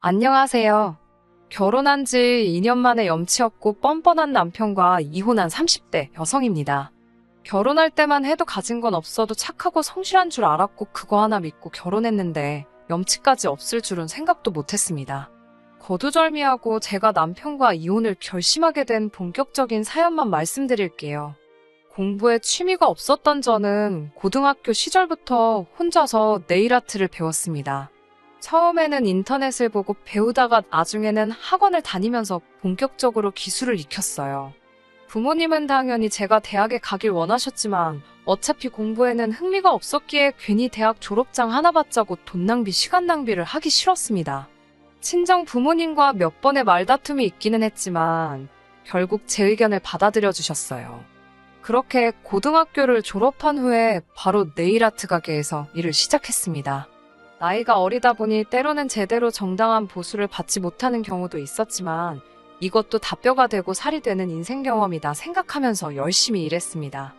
안녕하세요. 결혼한 지 2년 만에 염치 없고 뻔뻔한 남편과 이혼한 30대 여성입니다. 결혼할 때만 해도 가진 건 없어도 착하고 성실한 줄 알았고 그거 하나 믿고 결혼했는데 염치까지 없을 줄은 생각도 못했습니다. 거두절미하고 제가 남편과 이혼을 결심하게 된 본격적인 사연만 말씀드릴게요. 공부에 취미가 없었던 저는 고등학교 시절부터 혼자서 네일 아트를 배웠습니다. 처음에는 인터넷을 보고 배우다가 나중에는 학원을 다니면서 본격적으로 기술을 익혔어요. 부모님은 당연히 제가 대학에 가길 원하셨지만 어차피 공부에는 흥미가 없었기에 괜히 대학 졸업장 하나 받자고 돈 낭비, 시간 낭비를 하기 싫었습니다. 친정 부모님과 몇 번의 말다툼이 있기는 했지만 결국 제 의견을 받아들여 주셨어요. 그렇게 고등학교를 졸업한 후에 바로 네일 아트 가게에서 일을 시작했습니다. 나이가 어리다 보니 때로는 제대로 정당한 보수를 받지 못하는 경우도 있었지만 이것도 다 뼈가 되고 살이 되는 인생 경험이다 생각하면서 열심히 일했습니다.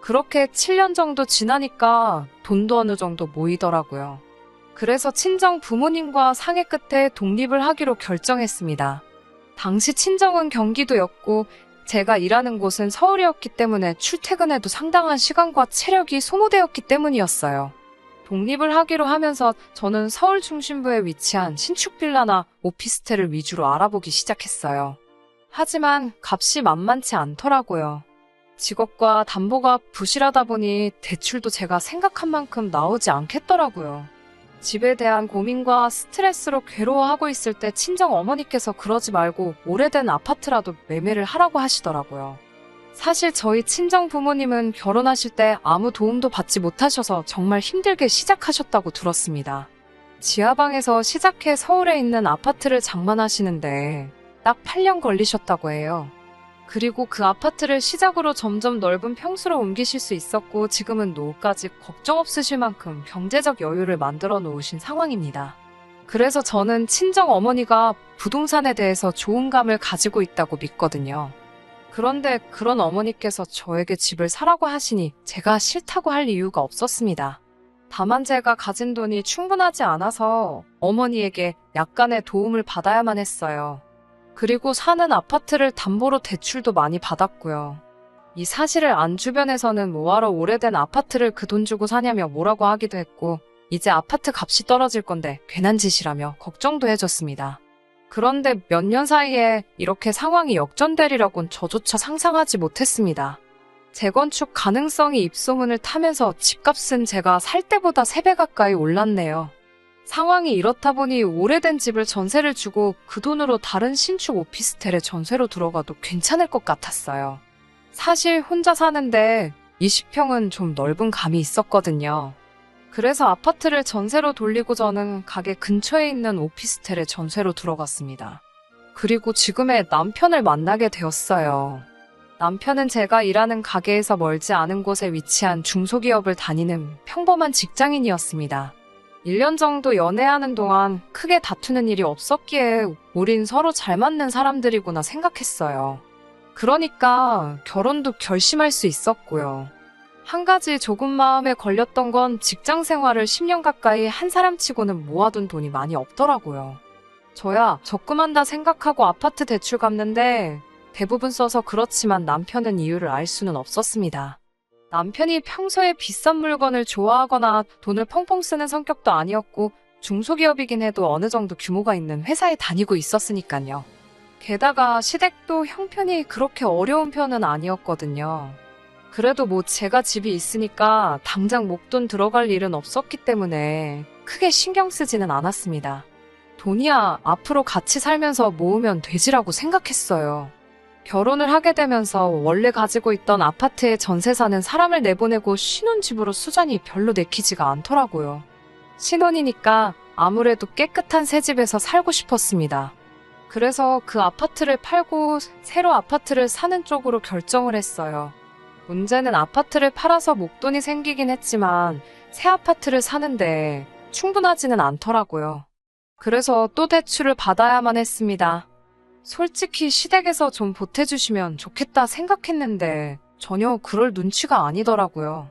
그렇게 7년 정도 지나니까 돈도 어느 정도 모이더라고요. 그래서 친정 부모님과 상의 끝에 독립을 하기로 결정했습니다. 당시 친정은 경기도였고 제가 일하는 곳은 서울이었기 때문에 출퇴근에도 상당한 시간과 체력이 소모되었기 때문이었어요. 독립을 하기로 하면서 저는 서울 중심부에 위치한 신축 빌라나 오피스텔을 위주로 알아보기 시작했어요. 하지만 값이 만만치 않더라고요. 직업과 담보가 부실하다 보니 대출도 제가 생각한 만큼 나오지 않겠더라고요. 집에 대한 고민과 스트레스로 괴로워하고 있을 때 친정 어머니께서 그러지 말고 오래된 아파트라도 매매를 하라고 하시더라고요. 사실 저희 친정 부모님은 결혼하실 때 아무 도움도 받지 못하셔서 정말 힘들게 시작하셨다고 들었습니다. 지하방에서 시작해 서울에 있는 아파트를 장만하시는데 딱 8년 걸리셨다고 해요. 그리고 그 아파트를 시작으로 점점 넓은 평수로 옮기실 수 있었고 지금은 노후까지 걱정 없으실 만큼 경제적 여유를 만들어 놓으신 상황입니다. 그래서 저는 친정 어머니가 부동산에 대해서 좋은 감을 가지고 있다고 믿거든요. 그런데 그런 어머니께서 저에게 집을 사라고 하시니 제가 싫다고 할 이유가 없었습니다. 다만 제가 가진 돈이 충분하지 않아서 어머니에게 약간의 도움을 받아야만 했어요. 그리고 사는 아파트를 담보로 대출도 많이 받았고요. 이 사실을 안 주변에서는 뭐하러 오래된 아파트를 그 돈 주고 사냐며 뭐라고 하기도 했고, 이제 아파트 값이 떨어질 건데 괜한 짓이라며 걱정도 해줬습니다. 그런데 몇 년 사이에 이렇게 상황이 역전되리라곤 저조차 상상하지 못했습니다. 재건축 가능성이 입소문을 타면서 집값은 제가 살 때보다 3배 가까이 올랐네요. 상황이 이렇다 보니 오래된 집을 전세를 주고 그 돈으로 다른 신축 오피스텔에 전세로 들어가도 괜찮을 것 같았어요. 사실 혼자 사는데 20평은 좀 넓은 감이 있었거든요. 그래서 아파트를 전세로 돌리고 저는 가게 근처에 있는 오피스텔에 전세로 들어갔습니다. 그리고 지금의 남편을 만나게 되었어요. 남편은 제가 일하는 가게에서 멀지 않은 곳에 위치한 중소기업을 다니는 평범한 직장인이었습니다. 1년 정도 연애하는 동안 크게 다투는 일이 없었기에 우린 서로 잘 맞는 사람들이구나 생각했어요. 그러니까 결혼도 결심할 수 있었고요. 한 가지 조금 마음에 걸렸던 건 직장 생활을 10년 가까이 한 사람 치고는 모아둔 돈이 많이 없더라고요. 저야 적금한다 생각하고 아파트 대출 갚는데 대부분 써서 그렇지만 남편은 이유를 알 수는 없었습니다. 남편이 평소에 비싼 물건을 좋아하거나 돈을 펑펑 쓰는 성격도 아니었고 중소기업이긴 해도 어느 정도 규모가 있는 회사에 다니고 있었으니까요. 게다가 시댁도 형편이 그렇게 어려운 편은 아니었거든요. 그래도 뭐 제가 집이 있으니까 당장 목돈 들어갈 일은 없었기 때문에 크게 신경 쓰지는 않았습니다. 돈이야 앞으로 같이 살면서 모으면 되지라고 생각했어요. 결혼을 하게 되면서 원래 가지고 있던 아파트에 전세 사는 사람을 내보내고 신혼집으로 수잔이 별로 내키지가 않더라고요. 신혼이니까 아무래도 깨끗한 새 집에서 살고 싶었습니다. 그래서 그 아파트를 팔고 새로 아파트를 사는 쪽으로 결정을 했어요. 문제는 아파트를 팔아서 목돈이 생기긴 했지만 새 아파트를 사는데 충분하지는 않더라고요. 그래서 또 대출을 받아야만 했습니다. 솔직히 시댁에서 좀 보태주시면 좋겠다 생각했는데 전혀 그럴 눈치가 아니더라고요.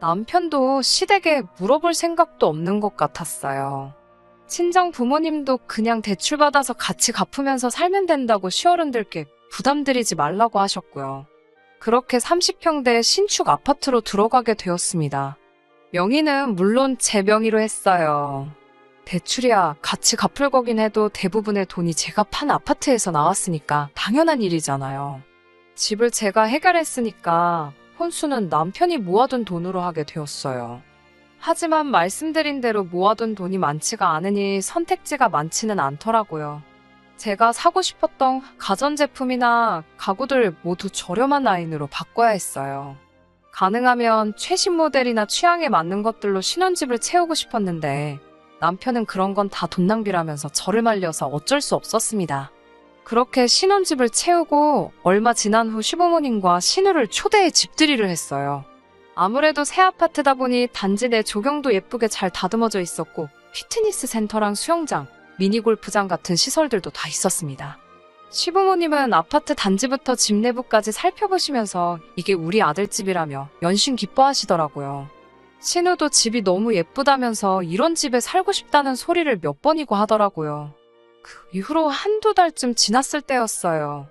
남편도 시댁에 물어볼 생각도 없는 것 같았어요. 친정 부모님도 그냥 대출받아서 같이 갚으면서 살면 된다고 시어른들께 부담드리지 말라고 하셨고요. 그렇게 30평대 신축 아파트로 들어가게 되었습니다. 명의는 물론 제 명의로 했어요. 대출이야 같이 갚을 거긴 해도 대부분의 돈이 제가 판 아파트에서 나왔으니까 당연한 일이잖아요. 집을 제가 해결했으니까 혼수는 남편이 모아둔 돈으로 하게 되었어요. 하지만 말씀드린 대로 모아둔 돈이 많지가 않으니 선택지가 많지는 않더라고요. 제가 사고 싶었던 가전제품이나 가구들 모두 저렴한 라인으로 바꿔야 했어요. 가능하면 최신 모델이나 취향에 맞는 것들로 신혼집을 채우고 싶었는데 남편은 그런 건 다 돈 낭비라면서 저를 말려서 어쩔 수 없었습니다. 그렇게 신혼집을 채우고 얼마 지난 후 시부모님과 신우를 초대해 집들이를 했어요. 아무래도 새 아파트다 보니 단지 내 조경도 예쁘게 잘 다듬어져 있었고 피트니스 센터랑 수영장, 미니 골프장 같은 시설들도 다 있었습니다. 시부모님은 아파트 단지부터 집 내부까지 살펴보시면서 이게 우리 아들 집이라며 연신 기뻐하시더라고요. 신우도 집이 너무 예쁘다면서 이런 집에 살고 싶다는 소리를 몇 번이고 하더라고요. 그 이후로 한두 달쯤 지났을 때였어요.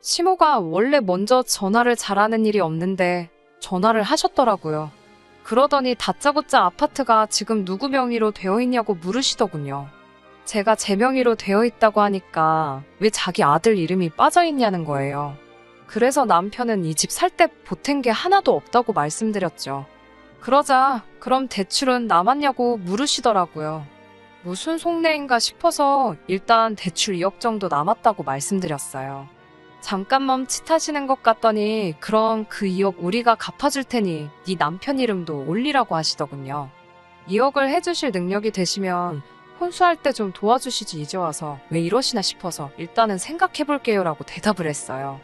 시모가 원래 먼저 전화를 잘하는 일이 없는데 전화를 하셨더라고요. 그러더니 다짜고짜 아파트가 지금 누구 명의로 되어 있냐고 물으시더군요. 제가 제 명의로 되어 있다고 하니까 왜 자기 아들 이름이 빠져 있냐는 거예요. 그래서 남편은 이 집 살 때 보탠 게 하나도 없다고 말씀드렸죠. 그러자 그럼 대출은 남았냐고 물으시더라고요. 무슨 속내인가 싶어서 일단 대출 2억 정도 남았다고 말씀드렸어요. 잠깐 멈칫하시는 것 같더니 그럼 그 2억 우리가 갚아줄 테니 네 남편 이름도 올리라고 하시더군요. 2억을 해주실 능력이 되시면 혼수할 때 좀 도와주시지 이제 와서 왜 이러시나 싶어서 일단은 생각해볼게요 라고 대답을 했어요.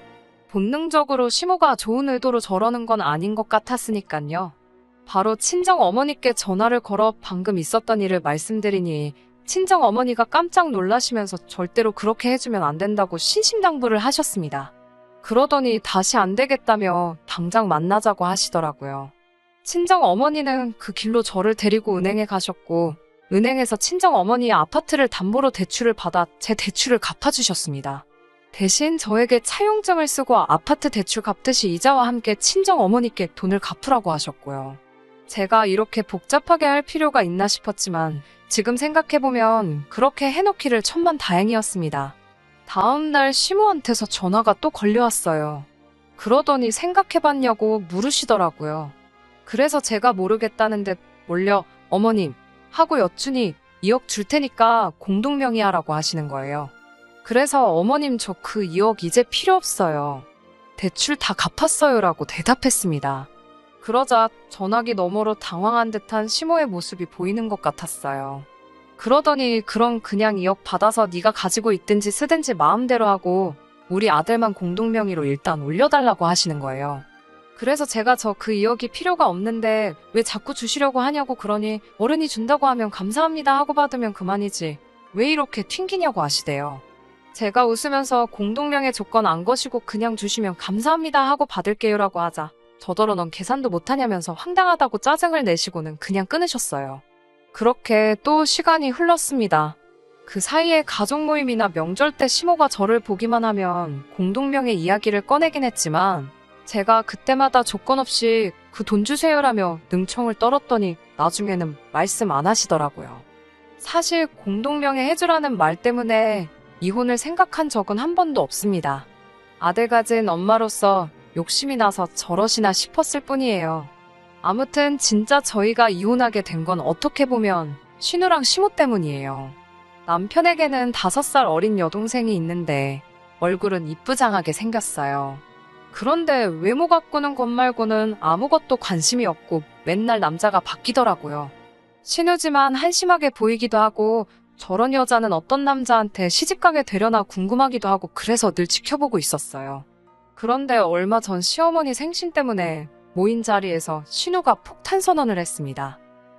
본능적으로 시모가 좋은 의도로 저러는 건 아닌 것 같았으니깐요. 바로 친정 어머니께 전화를 걸어 방금 있었던 일을 말씀드리니 친정 어머니가 깜짝 놀라시면서 절대로 그렇게 해주면 안 된다고 신심당부를 하셨습니다. 그러더니 다시 안 되겠다며 당장 만나자고 하시더라고요. 친정 어머니는 그 길로 저를 데리고 은행에 가셨고 은행에서 친정 어머니의 아파트를 담보로 대출을 받아 제 대출을 갚아주셨습니다. 대신 저에게 차용증을 쓰고 아파트 대출 갚듯이 이자와 함께 친정 어머니께 돈을 갚으라고 하셨고요. 제가 이렇게 복잡하게 할 필요가 있나 싶었지만 지금 생각해보면 그렇게 해놓기를 천만 다행이었습니다. 다음 날 시모한테서 전화가 또 걸려왔어요. 그러더니 생각해봤냐고 물으시더라고요. 그래서 제가 모르겠다는 데 몰려 어머님 하고 여쭈니 2억 줄 테니까 공동명의하라고 하시는 거예요. 그래서 어머님 저 그 2억 이제 필요 없어요. 대출 다 갚았어요라고 대답했습니다. 그러자 전화기 너머로 당황한 듯한 시모의 모습이 보이는 것 같았어요. 그러더니 그럼 그냥 2억 받아서 네가 가지고 있든지 쓰든지 마음대로 하고 우리 아들만 공동명의로 일단 올려달라고 하시는 거예요. 그래서 제가 저 그 2억이 필요가 없는데 왜 자꾸 주시려고 하냐고 그러니 어른이 준다고 하면 감사합니다 하고 받으면 그만이지 왜 이렇게 튕기냐고 하시대요. 제가 웃으면서 공동명의 조건 안 거시고 그냥 주시면 감사합니다 하고 받을게요라고 하자 저더러 넌 계산도 못하냐면서 황당하다고 짜증을 내시고는 그냥 끊으셨어요. 그렇게 또 시간이 흘렀습니다. 그 사이에 가족 모임이나 명절 때 시모가 저를 보기만 하면 공동명의 이야기를 꺼내긴 했지만 제가 그때마다 조건 없이 그 돈 주세요라며 능청을 떨었더니 나중에는 말씀 안 하시더라고요. 사실 공동명의 해주라는 말 때문에 이혼을 생각한 적은 한 번도 없습니다. 아들 가진 엄마로서 욕심이 나서 저러시나 싶었을 뿐이에요. 아무튼 진짜 저희가 이혼하게 된 건 어떻게 보면 신우랑 시모 때문이에요. 남편에게는 다섯 살 어린 여동생이 있는데 얼굴은 이쁘장하게 생겼어요. 그런데 외모 가꾸는 것 말고는 아무것도 관심이 없고 맨날 남자가 바뀌더라고요. 신우지만 한심하게 보이기도 하고 저런 여자는 어떤 남자한테 시집가게 되려나 궁금하기도 하고 그래서 늘 지켜보고 있었어요. 그런데 얼마 전 시어머니 생신 때문에 모인 자리에서 신우가 폭탄 선언을 했습니다.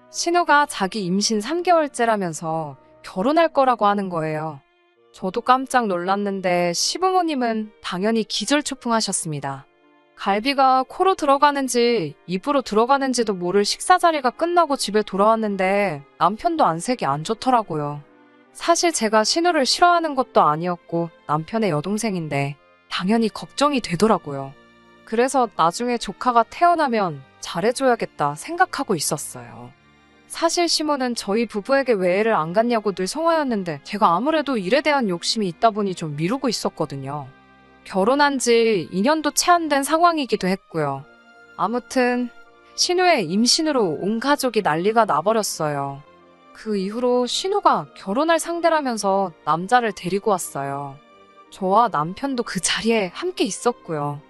신우가 자기 임신 3개월째라면서 결혼할 거라고 하는 거예요. 저도 깜짝 놀랐는데 시부모님은 당연히 기절초풍하셨습니다. 갈비가 코로 들어가는지 입으로 들어가는지도 모를 식사 자리가 끝나고 집에 돌아왔는데 남편도 안색이 안 좋더라고요. 사실 제가 신우를 싫어하는 것도 아니었고 남편의 여동생인데 당연히 걱정이 되더라고요. 그래서 나중에 조카가 태어나면 잘해줘야겠다 생각하고 있었어요. 사실 시모는 저희 부부에게 왜 애를 안 갖냐고 늘 성화였는데 제가 아무래도 일에 대한 욕심이 있다 보니 좀 미루고 있었거든요. 결혼한 지 2년도 채 안 된 상황이기도 했고요. 아무튼 신우의 임신으로 온 가족이 난리가 나버렸어요. 그 이후로 신우가 결혼할 상대라면서 남자를 데리고 왔어요. 저와 남편도 그 자리에 함께 있었고요.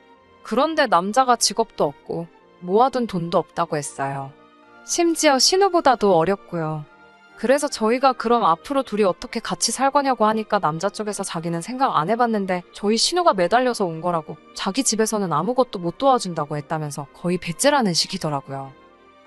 그런데 남자가 직업도 없고 모아둔 돈도 없다고 했어요. 심지어 신우보다도 어렸고요. 그래서 저희가 그럼 앞으로 둘이 어떻게 같이 살 거냐고 하니까 남자 쪽에서 자기는 생각 안 해봤는데 저희 신우가 매달려서 온 거라고 자기 집에서는 아무것도 못 도와준다고 했다면서 거의 배째라는 식이더라고요.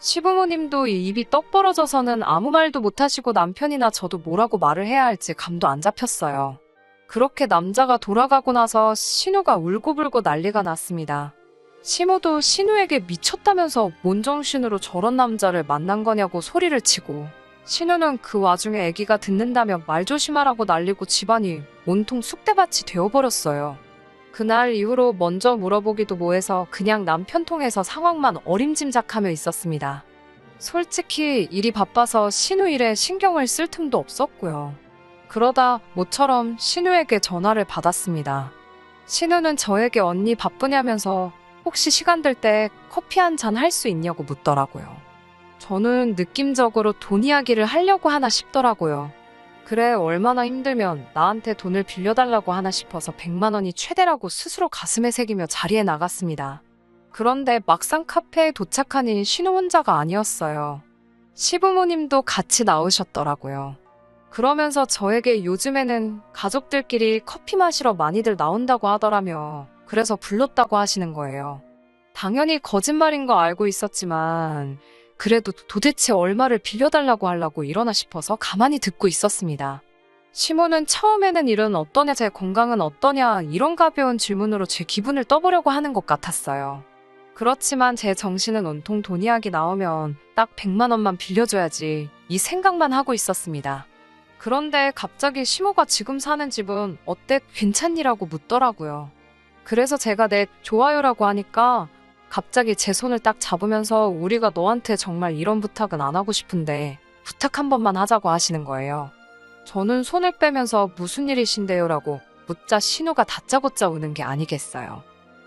시부모님도 이 입이 떡 벌어져서는 아무 말도 못하시고 남편이나 저도 뭐라고 말을 해야 할지 감도 안 잡혔어요. 그렇게 남자가 돌아가고 나서 신우가 울고불고 난리가 났습니다. 시모도 신우에게 미쳤다면서 뭔정신으로 저런 남자를 만난 거냐고 소리를 치고 신우는 그 와중에 아기가 듣는다며 말 조심하라고 난리고 집안이 온통 쑥대밭이 되어버렸어요. 그날 이후로 먼저 물어보기도 뭐해서 그냥 남편 통해서 상황만 어림짐작하며 있었습니다. 솔직히 일이 바빠서 신우 일에 신경을 쓸 틈도 없었고요. 그러다 모처럼 신우에게 전화를 받았습니다. 신우는 저에게 언니 바쁘냐면서 혹시 시간 될 때 커피 한 잔 할 수 있냐고 묻더라고요. 저는 느낌적으로 돈 이야기를 하려고 하나 싶더라고요. 그래, 얼마나 힘들면 나한테 돈을 빌려달라고 하나 싶어서 100만 원이 최대라고 스스로 가슴에 새기며 자리에 나갔습니다. 그런데 막상 카페에 도착하니 신우 혼자가 아니었어요. 시부모님도 같이 나오셨더라고요. 그러면서 저에게 요즘에는 가족들끼리 커피 마시러 많이들 나온다고 하더라며 그래서 불렀다고 하시는 거예요. 당연히 거짓말인 거 알고 있었지만 그래도 도대체 얼마를 빌려달라고 하려고 이러나 싶어서 가만히 듣고 있었습니다. 시모는 처음에는 일은 어떠냐, 제 건강은 어떠냐, 이런 가벼운 질문으로 제 기분을 떠보려고 하는 것 같았어요. 그렇지만 제 정신은 온통 돈 이야기 나오면 딱 100만 원만 빌려줘야지 이 생각만 하고 있었습니다. 그런데 갑자기 시모가 지금 사는 집은 어때 괜찮니라고 묻더라고요. 그래서 제가 네 좋아요라고 하니까 갑자기 제 손을 딱 잡으면서 우리가 너한테 정말 이런 부탁은 안 하고 싶은데 부탁 한 번만 하자고 하시는 거예요. 저는 손을 빼면서 무슨 일이신데요 라고 묻자 신우가 다짜고짜 우는 게 아니겠어요.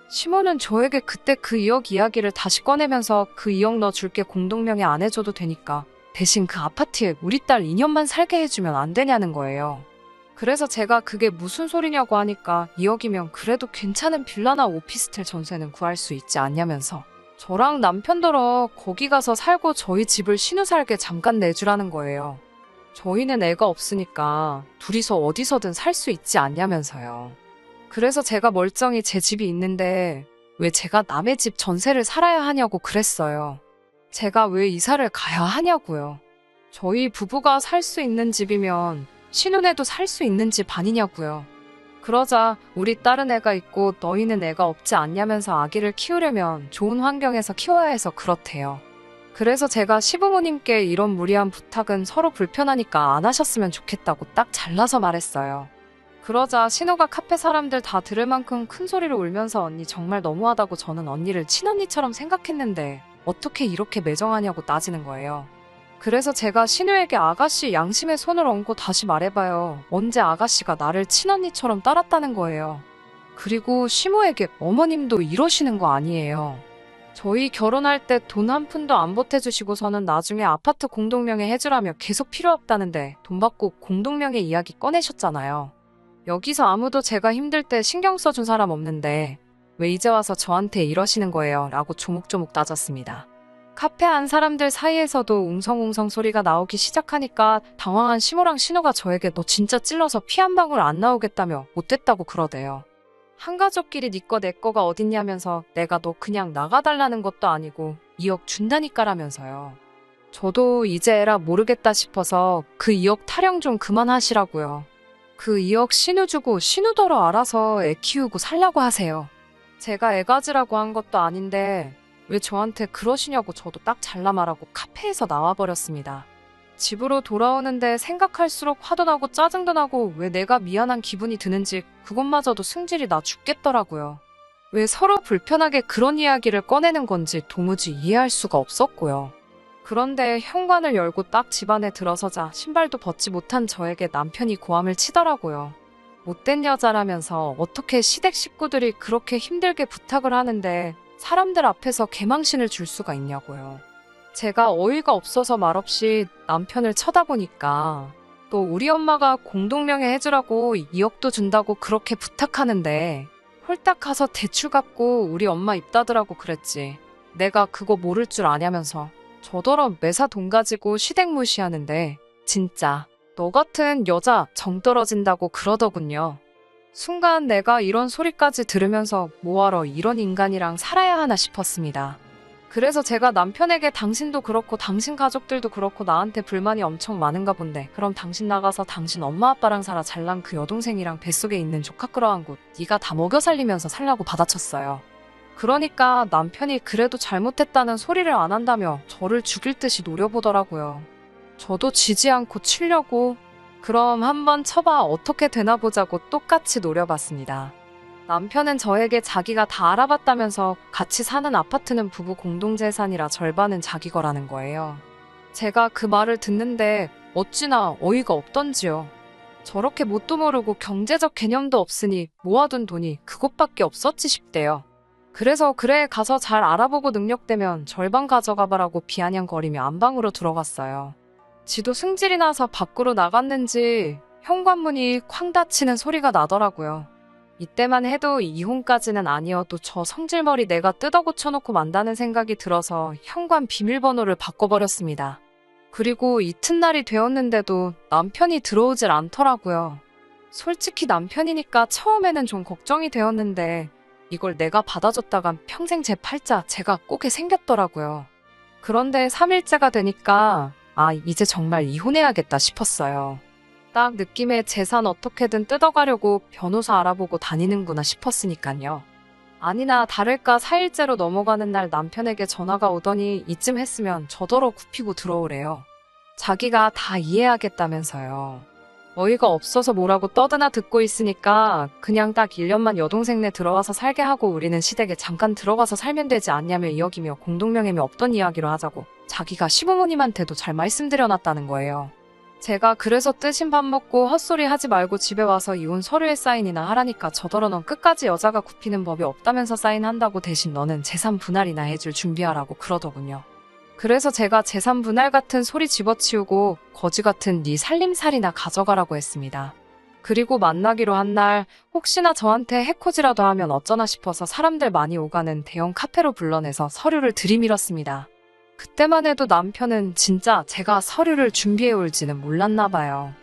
시모는 저에게 그때 그 2억 이야기를 다시 꺼내면서 그 2억 너 줄게 공동명의 안 해줘도 되니까 대신 그 아파트에 우리 딸 2년만 살게 해주면 안 되냐는 거예요. 그래서 제가 그게 무슨 소리냐고 하니까 2억이면 그래도 괜찮은 빌라나 오피스텔 전세는 구할 수 있지 않냐면서 저랑 남편더러 거기 가서 살고 저희 집을 신우 살게 잠깐 내주라는 거예요. 저희는 애가 없으니까 둘이서 어디서든 살 수 있지 않냐면서요. 그래서 제가 멀쩡히 제 집이 있는데 왜 제가 남의 집 전세를 살아야 하냐고 그랬어요. 제가 왜 이사를 가야 하냐고요. 저희 부부가 살 수 있는 집이면 신혼에도 살 수 있는 집 아니냐고요. 그러자 우리 딸은 애가 있고 너희는 애가 없지 않냐면서 아기를 키우려면 좋은 환경에서 키워야 해서 그렇대요. 그래서 제가 시부모님께 이런 무리한 부탁은 서로 불편하니까 안 하셨으면 좋겠다고 딱 잘라서 말했어요. 그러자 신호가 카페 사람들 다 들을 만큼 큰 소리로 울면서 언니 정말 너무하다고 저는 언니를 친언니처럼 생각했는데 어떻게 이렇게 매정하냐고 따지는 거예요. 그래서 제가 신우에게 아가씨 양심의 손을 얹고 다시 말해봐요. 언제 아가씨가 나를 친언니처럼 따랐다는 거예요. 그리고 시모에게 어머님도 이러시는 거 아니에요. 저희 결혼할 때 돈 한 푼도 안 보태주시고서는 나중에 아파트 공동명의 해주라며 계속 필요 없다는데 돈 받고 공동명의 이야기 꺼내셨잖아요. 여기서 아무도 제가 힘들 때 신경 써준 사람 없는데 왜 이제 와서 저한테 이러시는 거예요? 라고 조목조목 따졌습니다. 카페 안 사람들 사이에서도 웅성웅성 소리가 나오기 시작하니까 당황한 시모랑 신호가 저에게 너 진짜 찔러서 피 한 방울 안 나오겠다며 못됐다고 그러대요. 한 가족끼리 네거내 거가 어딨냐면서 내가 너 그냥 나가달라는 것도 아니고 2억 준다니까라면서요. 저도 이제 에라 모르겠다 싶어서 그 2억 타령 좀 그만하시라고요. 그 2억 신우 주고 신우더러 알아서 애 키우고 살라고 하세요. 제가 애 가지라고 한 것도 아닌데 왜 저한테 그러시냐고 저도 딱 잘라 말하고 카페에서 나와버렸습니다. 집으로 돌아오는데 생각할수록 화도 나고 짜증도 나고 왜 내가 미안한 기분이 드는지 그것마저도 승질이 나 죽겠더라고요. 왜 서로 불편하게 그런 이야기를 꺼내는 건지 도무지 이해할 수가 없었고요. 그런데 현관을 열고 딱 집안에 들어서자 신발도 벗지 못한 저에게 남편이 고함을 치더라고요. 못된 여자라면서 어떻게 시댁 식구들이 그렇게 힘들게 부탁을 하는데 사람들 앞에서 개망신을 줄 수가 있냐고요. 제가 어이가 없어서 말없이 남편을 쳐다보니까 또 우리 엄마가 공동명예 해주라고 2억도 준다고 그렇게 부탁하는데 홀딱 가서 대출 갚고 우리 엄마 입 닫으라고 그랬지. 내가 그거 모를 줄 아냐면서 저더러 매사 돈 가지고 시댁 무시하는데 진짜 너 같은 여자 정 떨어진다고 그러더군요. 순간 내가 이런 소리까지 들으면서 뭐하러 이런 인간이랑 살아야 하나 싶었습니다. 그래서 제가 남편에게 당신도 그렇고 당신 가족들도 그렇고 나한테 불만이 엄청 많은가 본데 그럼 당신 나가서 당신 엄마 아빠랑 살아 잘난 그 여동생이랑 뱃속에 있는 조카 끌어안고 네가 다 먹여 살리면서 살라고 받아쳤어요. 그러니까 남편이 그래도 잘못했다는 소리를 안 한다며 저를 죽일 듯이 노려보더라고요. 저도 지지 않고 치려고 그럼 한번 쳐봐 어떻게 되나 보자고 똑같이 노려봤습니다. 남편은 저에게 자기가 다 알아봤다면서 같이 사는 아파트는 부부 공동재산이라 절반은 자기 거라는 거예요. 제가 그 말을 듣는데 어찌나 어이가 없던지요. 저렇게 뭣도 모르고 경제적 개념도 없으니 모아둔 돈이 그것밖에 없었지 싶대요. 그래서 그래 가서 잘 알아보고 능력되면 절반 가져가봐라고 비아냥거리며 안방으로 들어갔어요. 지도 승질이 나서 밖으로 나갔는지 현관문이 쾅 닫히는 소리가 나더라고요. 이때만 해도 이혼까지는 아니어도 저 성질머리 내가 뜯어 고쳐놓고 만다는 생각이 들어서 현관 비밀번호를 바꿔버렸습니다. 그리고 이튿날이 되었는데도 남편이 들어오질 않더라고요. 솔직히 남편이니까 처음에는 좀 걱정이 되었는데 이걸 내가 받아줬다간 평생 제 팔자 제가 꼬게 생겼더라고요. 그런데 3일째가 되니까 아, 이제 정말 이혼해야겠다 싶었어요. 딱 느낌에 재산 어떻게든 뜯어가려고 변호사 알아보고 다니는구나 싶었으니까요. 아니나 다를까 4일째로 넘어가는 날 남편에게 전화가 오더니 이쯤 했으면 저더러 굽히고 들어오래요. 자기가 다 이해하겠다면서요. 어이가 없어서 뭐라고 떠드나 듣고 있으니까 그냥 딱 1년만 여동생네 들어와서 살게 하고 우리는 시댁에 잠깐 들어가서 살면 되지 않냐며 이야기며 공동명예며 없던 이야기로 하자고 자기가 시부모님한테도 잘 말씀드려놨다는 거예요. 제가 그래서 뜨신 밥 먹고 헛소리 하지 말고 집에 와서 이혼 서류에 사인이나 하라니까 저더러 넌 끝까지 여자가 굽히는 법이 없다면서 사인한다고 대신 너는 재산 분할이나 해줄 준비하라고 그러더군요. 그래서 제가 재산 분할 같은 소리 집어치우고 거지 같은 네 살림살이나 가져가라고 했습니다. 그리고 만나기로 한 날 혹시나 저한테 해코지라도 하면 어쩌나 싶어서 사람들 많이 오가는 대형 카페로 불러내서 서류를 들이밀었습니다. 그때만 해도 남편은 진짜 제가 서류를 준비해 올지는 몰랐나 봐요.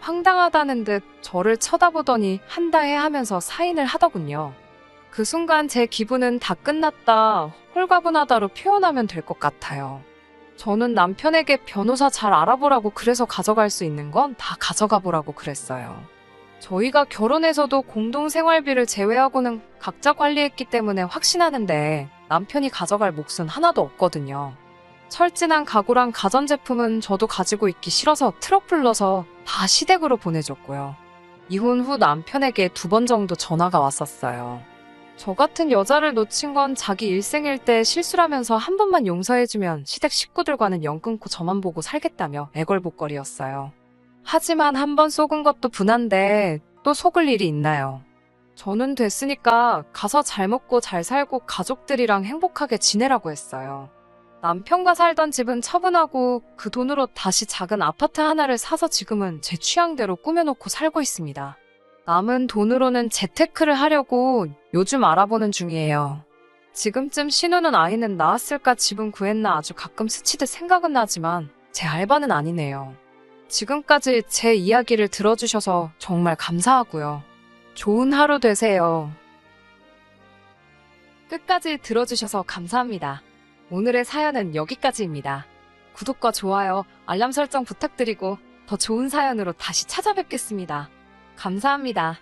황당하다는 듯 저를 쳐다보더니 한다 해 하면서 사인을 하더군요. 그 순간 제 기분은 다 끝났다, 홀가분하다로 표현하면 될 것 같아요. 저는 남편에게 변호사 잘 알아보라고 그래서 가져갈 수 있는 건 다 가져가 보라고 그랬어요. 저희가 결혼해서도 공동생활비를 제외하고는 각자 관리했기 때문에 확신하는데 남편이 가져갈 몫은 하나도 없거든요. 철진한 가구랑 가전제품은 저도 가지고 있기 싫어서 트럭 불러서 다 시댁으로 보내줬고요. 이혼 후 남편에게 두 번 정도 전화가 왔었어요. 저 같은 여자를 놓친 건 자기 일생일 때 실수라면서 한 번만 용서해주면 시댁 식구들과는 영 끊고 저만 보고 살겠다며 애걸복걸이었어요. 하지만 한 번 속은 것도 분한데 또 속을 일이 있나요? 저는 됐으니까 가서 잘 먹고 잘 살고 가족들이랑 행복하게 지내라고 했어요. 남편과 살던 집은 처분하고 그 돈으로 다시 작은 아파트 하나를 사서 지금은 제 취향대로 꾸며놓고 살고 있습니다. 남은 돈으로는 재테크를 하려고 요즘 알아보는 중이에요. 지금쯤 신우는 아이는 낳았을까 집은 구했나 아주 가끔 스치듯 생각은 나지만 제 알바는 아니네요. 지금까지 제 이야기를 들어주셔서 정말 감사하고요. 좋은 하루 되세요. 끝까지 들어주셔서 감사합니다. 오늘의 사연은 여기까지입니다. 구독과 좋아요, 알람 설정 부탁드리고 더 좋은 사연으로 다시 찾아뵙겠습니다. 감사합니다.